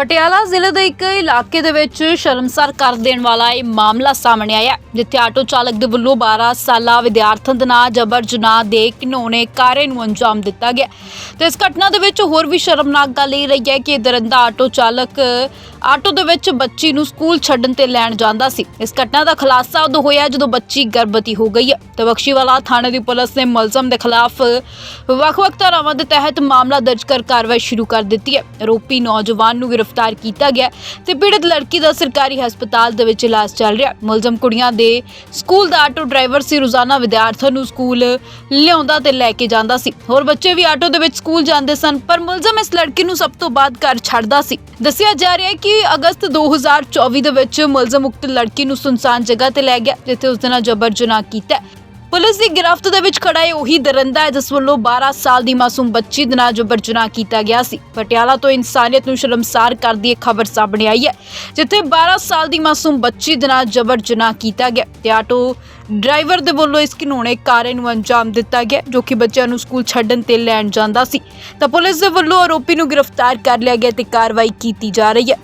ਪਟਿਆਲਾ ਜ਼ਿਲ੍ਹੇ ਦੇ ਇੱਕ ਇਲਾਕੇ ਦੇ ਵਿੱਚ ਸ਼ਰਮਸਾਰ ਕਰ ਦੇਣ ਵਾਲਾ ਇਹ ਮਾਮਲਾ ਸਾਹਮਣੇ ਆਇਆ ਜਿੱਥੇ ਆਟੋ ਚਾਲਕ ਦੇ ਵੱਲੋਂ 12 ਸਾਲਾ ਵਿਦਿਆਰਥਣ ਦੇ ਨਾਲ ਜਬਰ ਜਨਾਹ ਦੇ ਘਿਨੌਣੇ ਕਾਰੇ ਨੂੰ ਅੰਜਾਮ ਦਿੱਤਾ ਗਿਆ ਤੇ ਇਸ ਘਟਨਾ ਦੇ ਵਿੱਚ ਹੋਰ ਵੀ ਸ਼ਰਮਨਾਕ ਗੱਲ ਇਹ ਰਹੀ ਹੈ ਕਿ ਦਰਿੰਦਾ ਆਟੋ ਚਾਲਕ ਆਟੋ ਦੇ ਵਿੱਚ ਬੱਚੀ ਨੂੰ ਸਕੂਲ ਛੱਡਣ ਤੇ ਲੈਣ ਜਾਂਦਾ ਸੀ। ਇਸ ਘਟਨਾ ਦਾ ਖੁਲਾਸਾ ਉਦੋਂ ਹੋਇਆ ਜਦੋਂ ਬੱਚੀ ਗਰਭਵਤੀ ਹੋ ਗਈ ਹੈ। ਤੇ ਬਖਸ਼ੀਵਾਲਾ ਥਾਣੇ ਦੀ ਪੁਲਿਸ ਨੇ ਮੁਲਜ਼ਮ ਦੇ ਖਿਲਾਫ ਵੱਖ-ਵੱਖ ਧਾਰਾਵਾਂ ਦੇ ਤਹਿਤ ਮਾਮਲਾ ਦਰਜ ਕਰ ਕਾਰਵਾਈ ਸ਼ੁਰੂ ਕਰ ਦਿੱਤੀ ਹੈ। ਆਰੋਪੀ ਨੌਜਵਾਨ ਨੂੰ ਗ੍ਰਿਫਤਾਰ ਕੀਤਾ ਗਿਆ ਤੇ ਪੀੜਤ ਲੜਕੀ ਦਾ ਸਰਕਾਰੀ ਹਸਪਤਾਲ ਦੇ ਵਿੱਚ ਇਲਾਜ ਚੱਲ ਰਿਹਾ। ਮੁਲਜ਼ਮ ਕੁੜੀਆਂ ਦੇ ਸਕੂਲ ਦਾ ਆਟੋ ਡਰਾਈਵਰ ਸੀ। ਰੋਜ਼ਾਨਾ ਵਿਦਿਆਰਥੀਆਂ ਨੂੰ ਸਕੂਲ ਲਿਆਉਂਦਾ ਤੇ ਲੈ ਕੇ ਜਾਂਦਾ ਸੀ। ਹੋਰ ਬੱਚੇ ਵੀ ਆਟੋ ਦੇ ਵਿੱਚ ਸਕੂਲ ਜਾਂਦੇ ਸਨ, ਪਰ ਮੁਲਜ਼ਮ ਇਸ ਲੜਕੀ ਨੂੰ ਸਭ ਤੋਂ ਬਾਅਦ ਘਰ ਛੱਡਦਾ ਸੀ। ਦੱਸਿਆ ਜਾ ਰਿਹਾ ਹੈ ਕਿ ਅਗਸਤ 2024 ਦੇ ਵਿੱਚ ਮੁਲਜ਼ਮ ਉਕਤ ਲੜਕੀ ਨੂੰ ਸੁਨਸਾਨ ਜਗ੍ਹਾ ਤੇ ਲੈ ਗਿਆ, ਜਿੱਥੇ ਉਸ ਦੇ ਨਾਲ ਜਬਰ ਜਨਾਹ ਕੀਤਾ ਪੁਲਿਸ ਦੀ ਗ੍ਰਿਫਤ ਦੇ ਵਿੱਚ ਖੜਾ ਹੈ ਉਹੀ ਦਰਿੰਦਾ ਹੈ, ਜਿਸ ਵੱਲੋਂ 12 ਸਾਲ ਦੀ ਮਾਸੂਮ ਬੱਚੀ ਦੇ ਨਾਲ ਜਬਰ ਜਨਾਹ ਕੀਤਾ ਗਿਆ ਸੀ। ਪਟਿਆਲਾ ਤੋਂ ਇਨਸਾਨੀਅਤ ਨੂੰ ਸ਼ਰਮਸਾਰ ਕਰਦੀ ਇੱਕ ਖਬਰ ਸਾਹਮਣੇ ਆਈ ਹੈ, ਜਿੱਥੇ 12 ਸਾਲ ਦੀ ਮਾਸੂਮ ਬੱਚੀ ਦੇ ਨਾਲ ਜਬਰ ਜਨਾਹ ਕੀਤਾ ਗਿਆ। ਤੇ ਆਟੋ ਡਰਾਈਵਰ ਦੇ ਵੱਲੋਂ ਇਸ ਘਿਨੌਣੇ ਕਾਰੇ ਨੂੰ ਅੰਜਾਮ ਦਿੱਤਾ ਗਿਆ, ਜੋ ਕਿ ਬੱਚਿਆਂ ਨੂੰ ਸਕੂਲ ਛੱਡਣ ਤੇ ਲੈਣ ਜਾਂਦਾ ਸੀ। ਤਾਂ ਪੁਲਿਸ ਦੇ ਵੱਲੋਂ ਆਰੋਪੀ ਨੂੰ ਗ੍ਰਿਫਤਾਰ ਕਰ ਲਿਆ ਗਿਆ ਤੇ ਕਾਰਵਾਈ ਕੀਤੀ ਜਾ ਰਹੀ ਹੈ।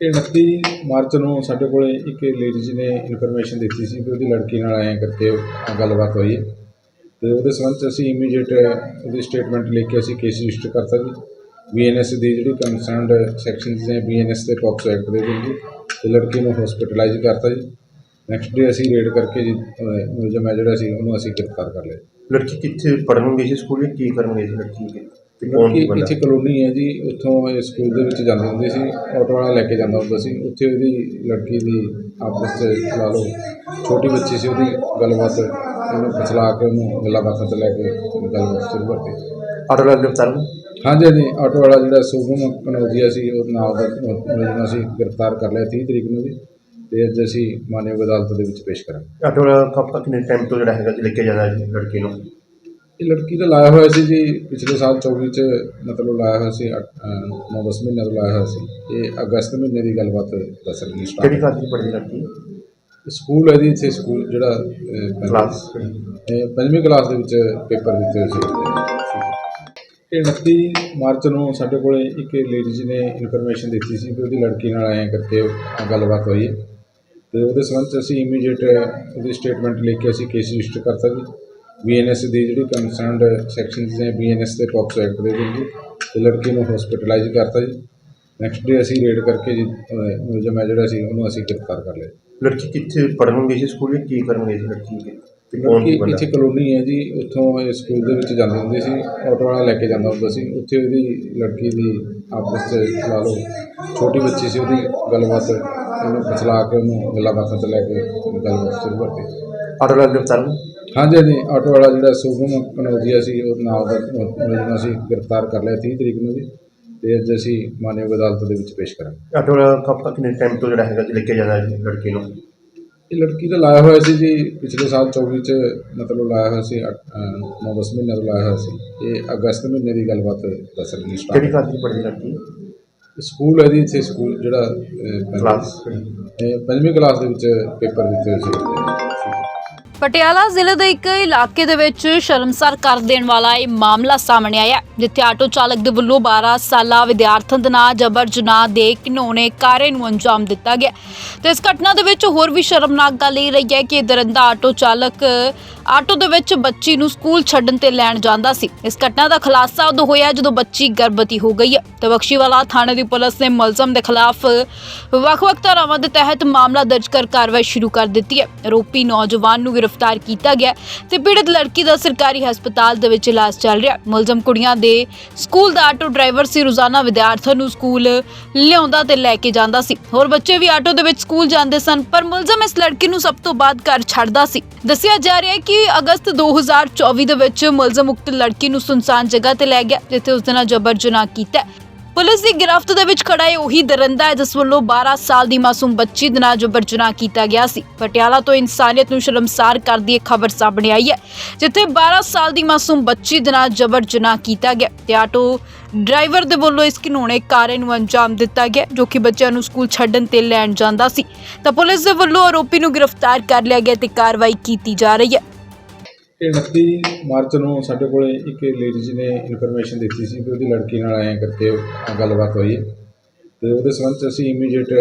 ਇਹ 29 ਮਾਰਚ ਨੂੰ ਸਾਡੇ ਕੋਲੇ ਇੱਕ ਲੇਡੀਜ਼ ਨੇ ਇਨਫੋਰਮੇਸ਼ਨ ਦਿੱਤੀ ਸੀ ਕਿ ਉਹਦੀ ਲੜਕੀ ਨਾਲ ਆਏ ਕਰਕੇ ਗੱਲਬਾਤ ਹੋਈ ਹੈ। ਤੇ ਉਹਦੇ ਸੰਬੰਧ 'ਚ ਅਸੀਂ ਇਮੀਡੀਏਟ ਉਹਦੀ ਸਟੇਟਮੈਂਟ ਲੈ ਕੇ ਅਸੀਂ ਕੇਸ ਰਜਿਸਟਰ ਕਰਤਾ ਜੀ। ਬੀਐਨਐਸ ਦੀ ਜਿਹੜੀ ਕੰਸਰਨਡ ਸੈਕਸ਼ਨਸ ਨੇ ਬੀਐਨਐਸ ਦੇ ਪੌਕਸੋ ਐਕਟ ਦੇ ਵਿੱਚ ਜੀ ਤੇ ਲੜਕੀ ਨੂੰ ਹਸਪੀਟਲਾਈਜ਼ ਕਰਤਾ ਜੀ। ਨੈਕਸਟ ਡੇ ਅਸੀਂ ਰੇਡ ਕਰਕੇ ਜੀ ਮੁਲਜ਼ਮ ਹੈ ਜਿਹੜਾ ਸੀ, ਉਹਨੂੰ ਅਸੀਂ ਗ੍ਰਿਫਤਾਰ ਕਰ ਲਿਆ ਲੜਕੀ ਕਿੱਥੇ ਪੜ੍ਹਨ ਗਈ ਸੀ ਸਕੂਲ ਵਿੱਚ? ਕੀ ਕਰਨ ਗਈ ਸੀ ਲੜਕੀ ਕੇ ਤੇ ਕੌਣ ਲੜਕੀ ਸੀ ਬੰਦਾ ਇੱਥੇ ਕਲੋਨੀ ਹੈ ਜੀ ਉੱਥੋਂ ਇਹ ਸਕੂਲ ਦੇ ਵਿੱਚ ਜਾਂਦੀ ਹੁੰਦੀ ਸੀ ਆਟੋ ਵਾਲਾ ਲੈ ਕੇ ਜਾਂਦਾ ਹੁੰਦਾ ਸੀ। ਉੱਥੇ ਉਹਦੀ ਲੜਕੀ ਦੀ ਆਪਸ 'ਚ ਲਾ ਲਓ ਛੋਟੀ ਬੱਚੀ ਸੀ ਉਹਦੀ ਗੱਲਬਾਤ ਉਹਨੂੰ ਫਸਲਾ ਕੇ ਉਹਨੂੰ ਗੱਲਾਂ ਬਾਤਾਂ 'ਚ ਲੈ ਕੇ ਗੱਲਬਾਤ ਸ਼ੁਰੂ ਕਰਤੀ। ਆਟੋ ਵਾਲਾ ਗ੍ਰਿਫਤਾਰ ਨੂੰ? ਹਾਂਜੀ ਹਾਂਜੀ ਆਟੋ ਵਾਲਾ ਜਿਹੜਾ ਸੁਗਮ ਕਨੌਜੀਆ ਸੀ ਉਹ ਨਾਲ ਦਾ ਮੁਲਜ਼ਮ ਅਸੀਂ ਗ੍ਰਿਫਤਾਰ ਕਰ ਲਿਆ 30 ਤਰੀਕ ਨੂੰ ਜੀ ਤੇ ਅੱਜ ਅਸੀਂ ਮਾਨਯੋਗ ਅਦਾਲਤ ਦੇ ਵਿੱਚ ਪੇਸ਼ ਕਰਾਂਗੇ। ਆਟੋ ਵਾਲਾ ਤੱਕ ਕਿੰਨੇ ਟਾਈਮ ਤੋਂ ਜਿਹੜਾ ਹੈਗਾ ਜੀ ਲੈ ਕੇ ਜਾਂਦਾ ਜੀ ਲੜਕੀ ਨੂੰ? ਇਹ ਲੜਕੀ ਦਾ ਲਾਇਆ ਹੋਇਆ ਸੀ ਜੀ ਪਿਛਲੇ ਸਾਲ 24 ਚ ਮਤਲਬ ਲਾਇਆ ਹੋਇਆ ਸੀ 9-10 ਮਹੀਨੇ ਤੋਂ ਲਾਇਆ ਹੋਇਆ ਸੀ। ਇਹ ਅਗਸਤ ਮਹੀਨੇ ਦੀ ਗੱਲਬਾਤ ਦੱਸ ਰਹੀ ਕਿਹੜੀ ਸਟਾਰਟ ਕਲਾਸ ਦੀ ਪੜ੍ਹਦੀ ਲੜਕੀ? ਸਕੂਲ ਹੈ ਜੀ ਇੱਥੇ ਸਕੂਲ ਜਿਹੜਾ ਕਲਾਸ ਪੰਜਵੀਂ ਕਲਾਸ ਦੇ ਵਿੱਚ ਪੇਪਰ ਦਿੱਤੇ ਹੋਏ ਸੀ। ਇਹ 29 ਮਾਰਚ ਨੂੰ ਸਾਡੇ ਕੋਲੇ ਇੱਕ ਲੇਡੀਜ਼ ਨੇ ਇਨਫੋਰਮੇਸ਼ਨ ਦਿੱਤੀ ਸੀ ਕਿ ਉਹਦੀ ਲੜਕੀ ਨਾਲ ਆਏ ਕਰਕੇ ਗੱਲਬਾਤ ਹੋਈ ਤੇ ਉਹਦੇ ਸੰਬੰਧ 'ਚ ਅਸੀਂ ਇਮੀਡੀਏਟ ਉਹਦੀ ਸਟੇਟਮੈਂਟ ਲੈ ਕੇ ਅਸੀਂ ਕੇਸ ਰਜਿਸਟਰ ਕਰਤਾ ਜੀ ਬੀਐਨਐਸ ਦੀ ਜਿਹੜੀ ਕੰਸਰਨਡ ਸੈਕਸ਼ਨਸ ਨੇ ਬੀਐਨਐਸ ਦੇ ਪੌਕਸੋ ਐਕਟ ਦੇ ਵਿੱਚ ਤੇ ਲੜਕੀ ਨੂੰ ਹਸਪੀਟਲਾਈਜ਼ ਕਰਤਾ ਜੀ। ਨੈਕਸਟ ਡੇ ਅਸੀਂ ਰੇਡ ਕਰਕੇ ਜੀ ਮੁਲਜ਼ਮ ਹੈ ਜਿਹੜਾ ਸੀ ਉਹਨੂੰ ਅਸੀਂ ਗ੍ਰਿਫਤਾਰ ਕਰ ਲਿਆ ਲੜਕੀ ਕਿੱਥੇ ਪੜ੍ਹਨ ਗਈ ਸੀ ਸਕੂਲ ਵਿੱਚ ਕੀ ਕਰਨ ਗਈ ਸੀ ਲੜਕੀ ਕੇ ਤੇ ਕੌਣ ਸੀ ਲੜਕੀ ਬੰਦਾ? ਇੱਥੇ ਕਲੋਨੀ ਹੈ ਜੀ ਉੱਥੋਂ ਇਹ ਸਕੂਲ ਦੇ ਵਿੱਚ ਜਾਂਦੀ ਹੁੰਦੀ ਸੀ ਆਟੋ ਵਾਲਾ ਲੈ ਕੇ ਜਾਂਦਾ ਹੁੰਦਾ ਸੀ। ਉੱਥੇ ਉਹਦੀ ਲੜਕੀ ਦੀ ਆਪਸ 'ਚ ਲਾ ਲਓ ਛੋਟੀ ਬੱਚੀ ਸੀ ਉਹਦੀ ਗੱਲਬਾਤ ਉਹਨੂੰ ਫਸਲਾ ਕੇ ਉਹਨੂੰ ਗੱਲਾਂ ਬਾਤਾਂ 'ਚ ਲੈ ਕੇ ਗੱਲਬਾਤ ਸ਼ੁਰੂ ਕਰਤੀ। ਆਟੋ ਵਾਲਾ ਗ੍ਰਿਫਤਾਰ ਨੂੰ? ਹਾਂਜੀ ਹਾਂਜੀ ਆਟੋ ਵਾਲਾ ਜਿਹੜਾ ਸੁਗਮ ਕਨੌਜੀਆ ਸੀ ਉਹ ਨਾਲ ਦਾ ਅਸੀਂ ਗ੍ਰਿਫਤਾਰ ਕਰ ਲਿਆ 30 ਤਰੀਕ ਨੂੰ ਜੀ ਤੇ ਅੱਜ ਅਸੀਂ ਮਾਨਯੋਗ ਅਦਾਲਤ ਦੇ ਵਿੱਚ ਪੇਸ਼ ਕਰਾਂਗੇ। ਆਟੋ ਵਾਲਾ ਕਬ ਤੱਕ ਕਿੰਨੇ ਟਾਈਮ ਤੋਂ ਜਿਹੜਾ ਹੈਗਾ ਜੀ ਲੈ ਕੇ ਜਾਂਦਾ ਜੀ ਲੜਕੀ ਨੂੰ? ਇਹ ਲੜਕੀ ਦਾ ਲਾਇਆ ਹੋਇਆ ਸੀ ਜੀ ਪਿਛਲੇ ਸਾਲ 24 ਚ ਮਤਲਬ ਲਾਇਆ ਹੋਇਆ ਸੀ 9-10 ਮਹੀਨੇ ਤੋਂ ਲਾਇਆ ਹੋਇਆ ਸੀ ਇਹ ਅਗਸਤ ਮਹੀਨੇ ਦੀ ਗੱਲਬਾਤ ਦੱਸ ਰਹੀ ਕਿਹੜੀ ਸਟਾਰਟ ਕਲਾਸ ਦੀ ਪੜ੍ਹਦੀ ਲੜਕੀ? ਸਕੂਲ ਹੈ ਜੀ ਇੱਥੇ ਸਕੂਲ ਜਿਹੜਾ ਕਲਾਸ ਇਹ ਪੰਜਵੀਂ ਕਲਾਸ ਦੇ ਵਿੱਚ ਪੇਪਰ ਦਿੱਤੇ ਹੋਏ ਸੀ। ਪਟਿਆਲਾ ਜ਼ਿਲ੍ਹੇ ਦੇ ਇੱਕ ਇਲਾਕੇ ਦੇ ਵਿੱਚ ਸ਼ਰਮਸਾਰ ਕਰ ਦੇਣ ਵਾਲਾ ਇਹ ਮਾਮਲਾ ਸਾਹਮਣੇ ਆਇਆ ਜਿੱਥੇ ਆਟੋ ਚਾਲਕ ਦੇ ਵੱਲੋਂ 12 ਸਾਲਾ ਵਿਦਿਆਰਥਣ ਦੇ ਨਾਲ ਜਬਰ ਜਨਾਹ ਦੇ ਘਿਨੌਣੇ ਕਾਰੇ ਨੂੰ ਅੰਜਾਮ ਦਿੱਤਾ ਗਿਆ ਤੇ ਇਸ ਘਟਨਾ ਦੇ ਵਿੱਚ ਹੋਰ ਵੀ ਸ਼ਰਮਨਾਕ ਗੱਲ ਇਹ ਰਹੀ ਹੈ ਕਿ ਦਰਿੰਦਾ ਆਟੋ ਚਾਲਕ ਆਟੋ ਦੇ ਵਿੱਚ ਬੱਚੀ ਨੂੰ ਸਕੂਲ ਛੱਡਣ ਤੇ ਲੈਣ ਜਾਂਦਾ ਸੀ। ਇਸ ਘਟਨਾ ਦਾ ਖੁਲਾਸਾ ਉਦੋਂ ਹੋਇਆ ਜਦੋਂ ਬੱਚੀ ਗਰਭਵਤੀ ਹੋ ਗਈ ਹੈ। ਤੇ ਬਖਸ਼ੀਵਾਲਾ ਥਾਣੇ ਦੀ ਪੁਲਿਸ ਨੇ ਮੁਲਜ਼ਮ ਦੇ ਖਿਲਾਫ ਵੱਖ-ਵੱਖ ਧਾਰਾਵਾਂ ਦੇ ਤਹਿਤ ਮਾਮਲਾ ਦਰਜ ਕਰ ਕਾਰਵਾਈ ਸ਼ੁਰੂ ਕਰ ਦਿੱਤੀ ਹੈ। ਆਰੋਪੀ ਨੌਜਵਾਨ ਨੂੰ ਗ੍ਰਿਫਤਾਰ ਕੀਤਾ ਗਿਆ ਤੇ ਪੀੜਤ ਲੜਕੀ ਦਾ ਸਰਕਾਰੀ ਹਸਪਤਾਲ ਦੇ ਵਿੱਚ ਇਲਾਜ ਚੱਲ ਰਿਹਾ ਮੁਲਜ਼ਮ ਕੁੜੀਆਂ ਦੇ ਸਕੂਲ ਦਾ ਆਟੋ ਡਰਾਈਵਰ ਸੀ। ਰੋਜ਼ਾਨਾ ਵਿਦਿਆਰਥੀਆਂ ਨੂੰ ਸਕੂਲ ਲਿਆਉਂਦਾ ਤੇ ਲੈ ਕੇ ਜਾਂਦਾ ਸੀ। ਹੋਰ ਬੱਚੇ ਵੀ ਆਟੋ ਦੇ ਵਿੱਚ ਸਕੂਲ ਜਾਂਦੇ ਸਨ, ਪਰ ਮੁਲਜ਼ਮ ਇਸ ਲੜਕੀ ਨੂੰ ਸਭ ਤੋਂ ਬਾਅਦ ਘਰ ਛੱਡਦਾ ਸੀ। ਦੱਸਿਆ ਜਾ ਰਿਹਾ ਹੈ ਕਿ ਅਗਸਤ 2024 ਦੇ ਵਿੱਚ ਮੁਲਜ਼ਮ ਉਕਤ ਲੜਕੀ ਨੂੰ ਸੁਨਸਾਨ ਜਗ੍ਹਾ ਤੇ ਲੈ ਗਿਆ, ਜਿੱਥੇ ਉਸ ਦੇ ਨਾਲ ਜਬਰ ਜਨਾਹ ਕੀਤਾ ਪੁਲਿਸ ਦੀ ਗ੍ਰਿਫਤ ਦੇ ਵਿੱਚ ਖੜਾ ਹੈ ਉਹੀ ਦਰਿੰਦਾ ਹੈ, ਜਿਸ ਵੱਲੋਂ 12 ਸਾਲ ਦੀ ਮਾਸੂਮ ਬੱਚੀ ਦੇ ਨਾਲ ਜਬਰ ਜਨਾਹ ਕੀਤਾ ਗਿਆ ਸੀ। ਪਟਿਆਲਾ ਤੋਂ ਇਨਸਾਨੀਅਤ ਨੂੰ ਸ਼ਰਮਸਾਰ ਕਰਦੀ ਇਹ ਖਬਰ ਸਾਹਮਣੇ ਆਈ ਹੈ, ਜਿੱਥੇ 12 ਸਾਲ ਦੀ ਮਾਸੂਮ ਬੱਚੀ ਦੇ ਨਾਲ ਜਬਰ ਜਨਾਹ ਕੀਤਾ ਗਿਆ। ਤੇ ਆਟੋ ਡਰਾਈਵਰ ਦੇ ਵੱਲੋਂ ਇਸ ਘਿਨੌਣੇ ਕਾਰੇ ਨੂੰ ਅੰਜਾਮ ਦਿੱਤਾ ਗਿਆ, ਜੋ ਕਿ ਬੱਚਿਆਂ ਨੂੰ ਸਕੂਲ ਛੱਡਣ ਤੇ ਲੈਣ ਜਾਂਦਾ ਸੀ। ਤਾਂ ਪੁਲਿਸ ਦੇ ਵੱਲੋਂ ਆਰੋਪੀ ਨੂੰ ਗ੍ਰਿਫਤਾਰ ਕਰ ਲਿਆ ਗਿਆ ਤੇ ਕਾਰਵਾਈ ਕੀਤੀ ਜਾ ਰਹੀ ਹੈ। ਇਹ 29 ਮਾਰਚ ਨੂੰ ਸਾਡੇ ਕੋਲੇ ਇੱਕ ਲੇਡੀਜ਼ ਨੇ ਇਨਫੋਰਮੇਸ਼ਨ ਦਿੱਤੀ ਸੀ ਕਿ ਉਹਦੀ ਲੜਕੀ ਨਾਲ ਆਏ ਕਰਕੇ ਗੱਲਬਾਤ ਹੋਈ ਹੈ। ਤੇ ਉਹਦੇ ਸੰਬੰਧ 'ਚ ਅਸੀਂ ਇਮੀਡੀਏਟ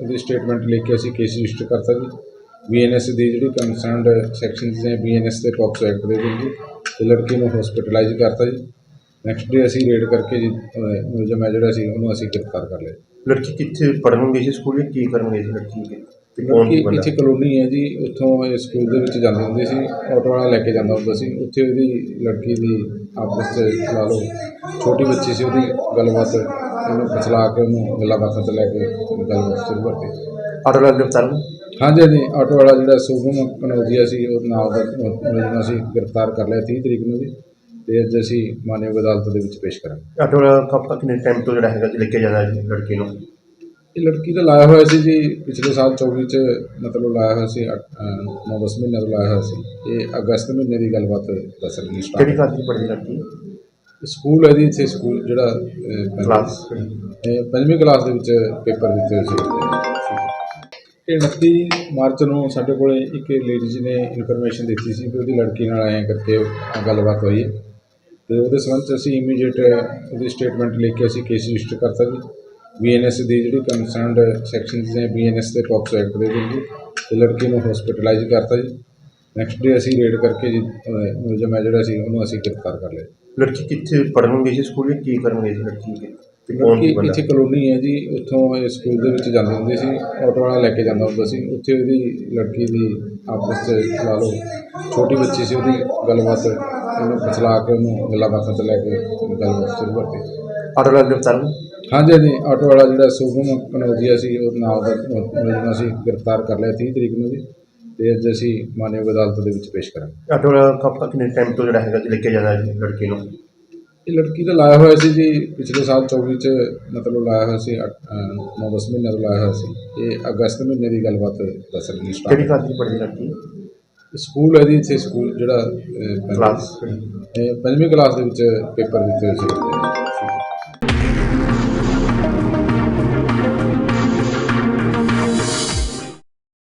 ਉਹਦੀ ਸਟੇਟਮੈਂਟ ਲੈ ਕੇ ਅਸੀਂ ਕੇਸ ਰਜਿਸਟਰ ਕਰਤਾ ਜੀ। ਬੀਐਨਐਸ ਦੀ ਜਿਹੜੀ ਕੰਸਰਨਡ ਸੈਕਸ਼ਨਸ ਨੇ ਬੀਐਨਐਸ ਤੇ ਪੌਕਸੋ ਐਕਟ ਦੇ ਵਿੱਚ ਜੀ, ਤੇ ਲੜਕੀ ਨੂੰ ਹਸਪੀਟਲਾਈਜ਼ ਕਰਤਾ ਜੀ। ਨੈਕਸਟ ਡੇ ਅਸੀਂ ਰੇਡ ਕਰਕੇ ਜੀ ਮੁਲਜ਼ਮ ਹੈ ਜਿਹੜਾ ਸੀ, ਉਹਨੂੰ ਅਸੀਂ ਗ੍ਰਿਫਤਾਰ ਕਰ ਲਿਆ ਲੜਕੀ ਕਿੱਥੇ ਪੜ੍ਹਨ ਗਈ ਸੀ ਸਕੂਲ ਕੀ ਕਰਨ ਗਈ ਸੀ ਲੜਕੀ ਕਿ ਤੇ ਕੌਣ ਲੜਕੀ ਸੀ ਬੰਦਾ? ਇੱਥੇ ਕਲੋਨੀ ਹੈ ਜੀ ਉੱਥੋਂ ਇਹ ਸਕੂਲ ਦੇ ਵਿੱਚ ਜਾਂਦੀ ਹੁੰਦੀ ਸੀ ਆਟੋ ਵਾਲਾ ਲੈ ਕੇ ਜਾਂਦਾ ਹੁੰਦਾ ਸੀ ਉੱਥੇ ਉਹਦੀ ਲੜਕੀ ਦੀ ਆਪਸ 'ਚ ਲਾ ਲਓ ਛੋਟੀ ਬੱਚੀ ਸੀ ਉਹਦੀ ਗੱਲਬਾਤ ਉਹਨੂੰ ਫਸਲਾ ਕੇ ਉਹਨੂੰ ਗੱਲਾਂ ਬਾਤਾਂ 'ਚ ਲੈ ਕੇ ਗੱਲਬਾਤ ਸ਼ੁਰੂ ਕਰਤੀ। ਆਟੋ ਵਾਲਾ ਗ੍ਰਿਫਤਾਰ? ਹਾਂਜੀ ਹਾਂਜੀ ਆਟੋ ਵਾਲਾ ਜਿਹੜਾ ਸੁਗਮ ਕਨੌਜੀਆ ਸੀ ਉਹ ਨਾਲ ਦਾ ਅਸੀਂ ਗ੍ਰਿਫਤਾਰ ਕਰ ਲਿਆ 30 ਤਰੀਕ ਨੂੰ ਜੀ ਤੇ ਅੱਜ ਅਸੀਂ ਮਾਨਯੋਗ ਅਦਾਲਤ ਦੇ ਵਿੱਚ ਪੇਸ਼ ਕਰਾਂਗੇ। ਆਟੋ ਵਾਲਾ ਕਿੰਨੇ ਟਾਈਮ ਤੋਂ ਜਿਹੜਾ ਹੈਗਾ ਲੈ ਕੇ ਜਾਂਦਾ ਲੜਕੀ ਨੂੰ? ਇਹ ਲੜਕੀ ਦਾ ਲਾਇਆ ਹੋਇਆ ਸੀ ਜੀ ਪਿਛਲੇ ਸਾਲ 24 ਚ ਮਤਲਬ ਲਾਇਆ ਹੋਇਆ ਸੀ 9-10 ਮਹੀਨੇ ਤੋਂ ਲਾਇਆ ਹੋਇਆ ਸੀ। ਇਹ ਅਗਸਤ ਮਹੀਨੇ ਦੀ ਗੱਲਬਾਤ ਦੱਸ ਰਹੀ ਕਿਹੜੀ ਸਟਾਰਟ ਕਲਾਸ ਦੀ ਪੜ੍ਹਦੀ ਲੜਕੀ? ਸਕੂਲ ਹੈ ਜੀ ਇੱਥੇ ਸਕੂਲ ਜਿਹੜਾ ਕਲਾਸ ਪੰਜਵੀਂ ਕਲਾਸ ਦੇ ਵਿੱਚ ਪੇਪਰ ਦਿੱਤੇ ਹੋਏ ਸੀ। ਇਹ 29 ਮਾਰਚ ਨੂੰ ਸਾਡੇ ਕੋਲੇ ਇੱਕ ਲੇਡੀਜ਼ ਨੇ ਇਨਫੋਰਮੇਸ਼ਨ ਦਿੱਤੀ ਸੀ ਕਿ ਉਹਦੀ ਲੜਕੀ ਨਾਲ ਆਏ ਕਰਕੇ ਗੱਲਬਾਤ ਹੋਈ ਹੈ। ਤੇ ਉਹਦੇ ਸੰਬੰਧ 'ਚ ਅਸੀਂ ਇਮੀਡੀਏਟ ਉਹਦੀ ਸਟੇਟਮੈਂਟ ਲੈ ਕੇ ਅਸੀਂ ਕੇਸ ਰਜਿਸਟਰ ਕਰਤਾ ਜੀ ਬੀਐਨਐਸ ਦੀ ਜਿਹੜੀ ਕੰਸਰਨਡ ਸੈਕਸ਼ਨਸ ਨੇ ਬੀਐਨਐਸ ਤੇ ਪੌਕਸੋ ਐਕਟ ਦੇ ਵਿੱਚ ਤੇ ਲੜਕੀ ਨੂੰ ਹਸਪੀਟਲਾਈਜ਼ ਕਰਤਾ ਜੀ। ਨੈਕਸਟ ਡੇ ਅਸੀਂ ਰੇਡ ਕਰਕੇ ਜੀ ਮੁਲਜ਼ਮ ਹੈ ਜਿਹੜਾ ਸੀ ਉਹਨੂੰ ਅਸੀਂ ਗ੍ਰਿਫਤਾਰ ਕਰ ਲਿਆ ਲੜਕੀ ਕਿੱਥੇ ਪੜ੍ਹਨ ਗਈ ਸੀ ਸਕੂਲ ਵਿੱਚ ਕੀ ਕਰਨ ਗਈ ਸੀ ਲੜਕੀ? ਕਿ ਤੇ ਕੌਣ ਸੀ ਲੜਕੀ ਬੰਦਾ? ਇੱਥੇ ਕਲੋਨੀ ਹੈ ਜੀ ਉੱਥੋਂ ਇਹ ਸਕੂਲ ਦੇ ਵਿੱਚ ਜਾਂਦੀ ਹੁੰਦੀ ਸੀ ਆਟੋ ਵਾਲਾ ਲੈ ਕੇ ਜਾਂਦਾ ਹੁੰਦਾ ਸੀ। ਉੱਥੇ ਉਹਦੀ ਲੜਕੀ ਦੀ ਆਪਸ 'ਚ ਲਾ ਲਓ ਛੋਟੀ ਬੱਚੀ ਸੀ ਉਹਦੀ ਗੱਲਬਾਤ ਉਹਨੂੰ ਫਸਲਾ ਕੇ ਉਹਨੂੰ ਗੱਲਾਂ ਬਾਤਾਂ 'ਚ ਲੈ ਕੇ ਗੱਲਬਾਤ ਸ਼ੁਰੂ ਕਰਤੀ। ਆਟੋ ਵਾਲਾ ਗ੍ਰਿਫਤਾਰ ਹੋਇਆ? ਹਾਂਜੀ ਹਾਂਜੀ ਆਟੋ ਵਾਲਾ ਜਿਹੜਾ ਸੁਗਮ ਕਨੌਜੀਆ ਸੀ ਉਹ ਨਾਲ ਦਾ ਅਸੀਂ ਗ੍ਰਿਫਤਾਰ ਕਰ ਲਿਆ 30 ਤਰੀਕ ਨੂੰ ਜੀ ਤੇ ਅੱਜ ਅਸੀਂ ਮਾਨਯੋਗ ਅਦਾਲਤ ਦੇ ਵਿੱਚ ਪੇਸ਼ ਕਰਾਂਗੇ। ਆਟੋ ਵਾਲਾ ਕਬ ਤੱਕ ਕਿੰਨੇ ਟਾਈਮ ਤੋਂ ਜਿਹੜਾ ਹੈਗਾ ਜੀ ਲੈ ਕੇ ਜਾਂਦਾ ਜੀ ਲੜਕੀ ਨੂੰ? ਇਹ ਲੜਕੀ ਦਾ ਲਾਇਆ ਹੋਇਆ ਸੀ ਜੀ ਪਿਛਲੇ ਸਾਲ 24 ਚ ਮਤਲਬ ਲਾਇਆ ਹੋਇਆ ਸੀ 9-10 ਮਹੀਨੇ ਤੋਂ ਲਾਇਆ ਹੋਇਆ ਸੀ ਇਹ ਅਗਸਤ ਮਹੀਨੇ ਦੀ ਗੱਲਬਾਤ ਦੱਸ ਰਹੀ ਕਿਹੜੀ ਸਟਾਰਟ ਕਲਾਸ ਦੀ ਪੜ੍ਹਦੀ ਲੜਕੀ? ਸਕੂਲ ਹੈ ਜੀ ਇੱਥੇ ਸਕੂਲ ਜਿਹੜਾ ਕਲਾਸ ਇਹ ਪੰਜਵੀਂ ਕਲਾਸ ਦੇ ਵਿੱਚ ਪੇਪਰ ਦਿੱਤੇ ਹੋਏ ਸੀ।